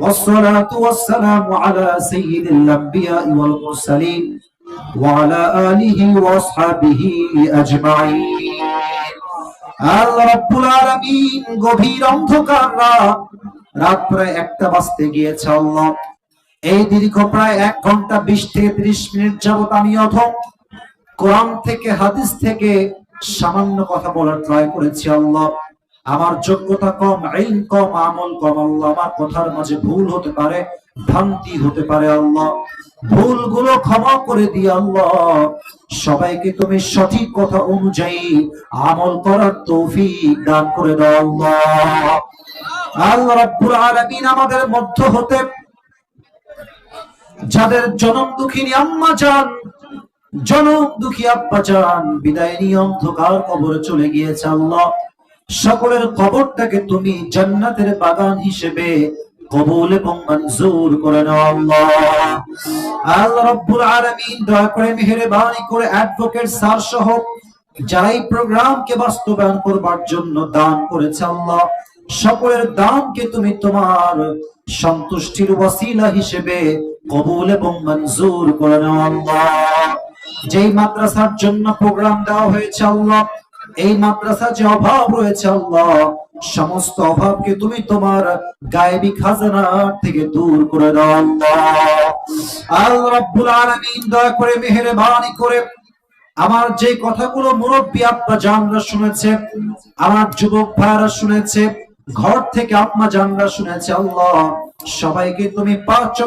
والصلاة والسلام على سيد الأنبياء والمرسلين وعلى آله وأصحابه أجمعين আল্লাহ রাব্বুল আলামিন গভীর অন্ধকার রাত রাত প্রায় একটা বাজতে গিয়েছে আল্লাহ এই দীর্ঘ প্রায় এক ঘন্টা বিশ থেকে ত্রিশ মিনিট যাবত আমি অথম কোরআন থেকে হাদিস থেকে সামান্য কথা বলার ট্রাই করেছি আল্লাহ আমার যোগ্যতা কম আইন কম, আমল কম, আল্লাহ আমার কথার মাঝে ভুল হতে পারে, ভ্রান্তি হতে পারে, আল্লাহ। ভুলগুলো ক্ষমা করে দিয়ে আল্লাহ, সবাইকে তুমি সঠিক কথা অনুযায়ী আমল করার তৌফিক দান করে দাও, আল্লাহ। আল্লাহ রাব্বুল আলামিন আমাদের মধ্য হতে যাদের জনম দুঃখিনী আম্মা যান জনম দুঃখী আব্বা যান বিদায় নিয়ে অন্ধকার কবরে চলে গিয়েছে, আল্লাহ। সকলের কবরটাকে তুমি জান্নাতের বাগান হিসেবে কবুল এবং মঞ্জুর করে নাও আল্লাহ। আল্লাহ রাব্বুল আলামিন দয়া করে মেহেরবানি করে অ্যাডভোকেট স্যার সহ যারা এই প্রোগ্রামকে বাস্তবায়ন করবার জন্য দান করেছে আল্লাহ, সকলের দানকে তুমি তোমার সন্তুষ্টির ওয়াসিলা হিসেবে কবুল এবং মঞ্জুর করে নাও আল্লাহ। যেই মাদ্রাসার জন্য প্রোগ্রাম দেওয়া হয়েছে আল্লাহ এই মাদ্রাসা যে অভাব রয়েছে আল্লাহ, সমস্ত অভাবকে তুমি তোমার গায়েবী খাজানা থেকে দূর করে দাও আল্লাহ। আল্লাহ রাব্বুল আলামিন দয়া করে, মেহেরবানি করে আমার যে কথাগুলো মুরব্বী আব্বা জানরা শুনেছে, আমার যুবক ভাইরা শুনেছে, ঘর থেকে আম্মা জানরা শুনেছে, আল্লাহ, সবাইকে তুমি পাঁচ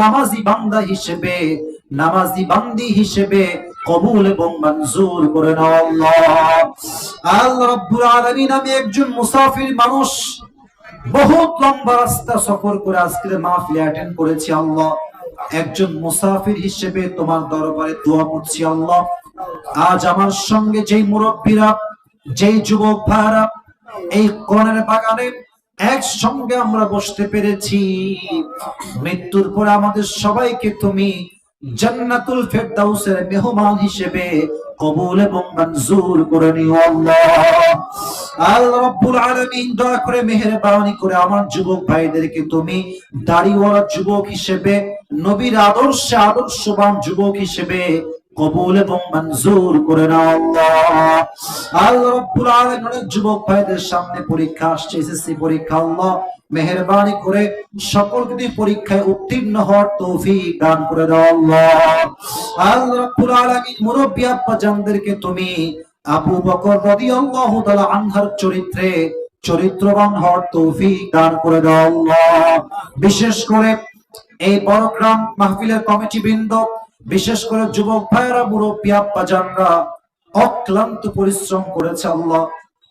নামাজি বান্দা হিসেবে, নামাজি বান্দি হিসেবে কবুল এবং মঞ্জুর করে নাও আল্লাহ। আল্লাহ রাব্বুল আলামিন, আমি একজন মুসাফির মানুষ। বহুত লম্বা রাস্তা সফর করে আজকের মাহফিলে অ্যাটেন্ড করেছি আল্লাহ। একজন মুসাফির হিসেবে তোমার দরবারে দোয়া করছি আল্লাহ। আজ আমার সঙ্গে যেই মুরব্বীরা, যেই যুবক ভাইরা এই কোরআনের বাগানে একসঙ্গে আমরা বসতে পেরেছি। মৃত্যুর পরে আমাদের সবাইকে তুমি জান্নাতুল ফেরদাউসের মেহমান হিসেবে কবুল এবং মঞ্জুর করে নিও আল্লাহ। আল্লাহ রাব্বুল আলামিন দয়া করে মেহেরবানি করে আমার যুবক ভাইদেরকে তুমি দাড়িওয়ালা যুবক হিসেবে, নবীর আদর্শে আদর্শবান যুবক হিসেবে কবুল এবং মঞ্জুর করে নাও আল্লাহ। আল্লাহ রাব্বুল যুবক ভাইদের সামনে পরীক্ষা আসছে, এসএসসি পরীক্ষা, আল্লাহ মেহেরবানি করে সকলকে পরীক্ষায় উত্তীর্ণ হওয়ার তৌফিক দান করে দাও আল্লাহ। আল্লাহ রাব্বুল মুরব্বি আব্বা জানদেরকে তুমি, আবু বকর রাদিয়াল্লাহু তাআলা আনহার চরিত্রে চরিত্রবান হওয়ার তৌফিক দান করে দাও আল্লাহ। বিশেষ করে এই বড়গ্রাম মাহফিলের কমিটি বৃন্দ বিশেষ করে যুবক ভাইয়েরা বুড়ো আব্বা জানরা, অক্লান্ত পরিশ্রম করেছে আল্লাহ।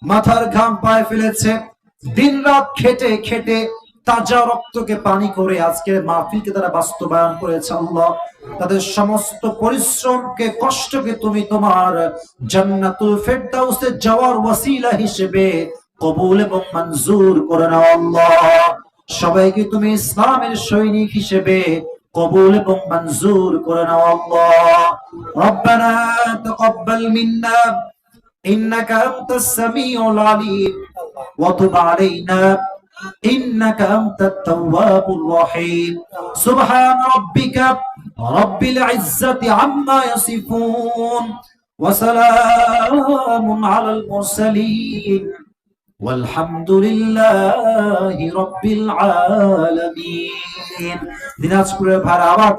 মাথার ঘাম পায়ে ফেলেছে। দিন রাত খেটে খেটে তাজা রক্তকে পানি করে আজকের মাহফিলকে তারা বাস্তবায়ন করেছে আল্লাহ। তাদের সমস্ত পরিশ্রমকে, কষ্টকে তুমি তোমার জান্নাতুল ফেরদাউসে যাওয়ার ওয়াসিলা হিসেবে কবুল এবং মঞ্জুর করে নাও আল্লাহ। সবাইকে তুমি ইসলামের সৈনিক হিসেবে কবুল এবং মঞ্জুর করে নাও আল্লাহ রব্বানা তাকাব্বাল মিন্না ইন্নাকা আনতাস সামিউল আলিম ওয়া তুব আলাইনা إنك أنت التواب الرحيم سبحان ربك رب العزة عما يصفون وسلام على المرسلين والحمد لله رب العالمين দিনাজপুরের ভাড়া আবার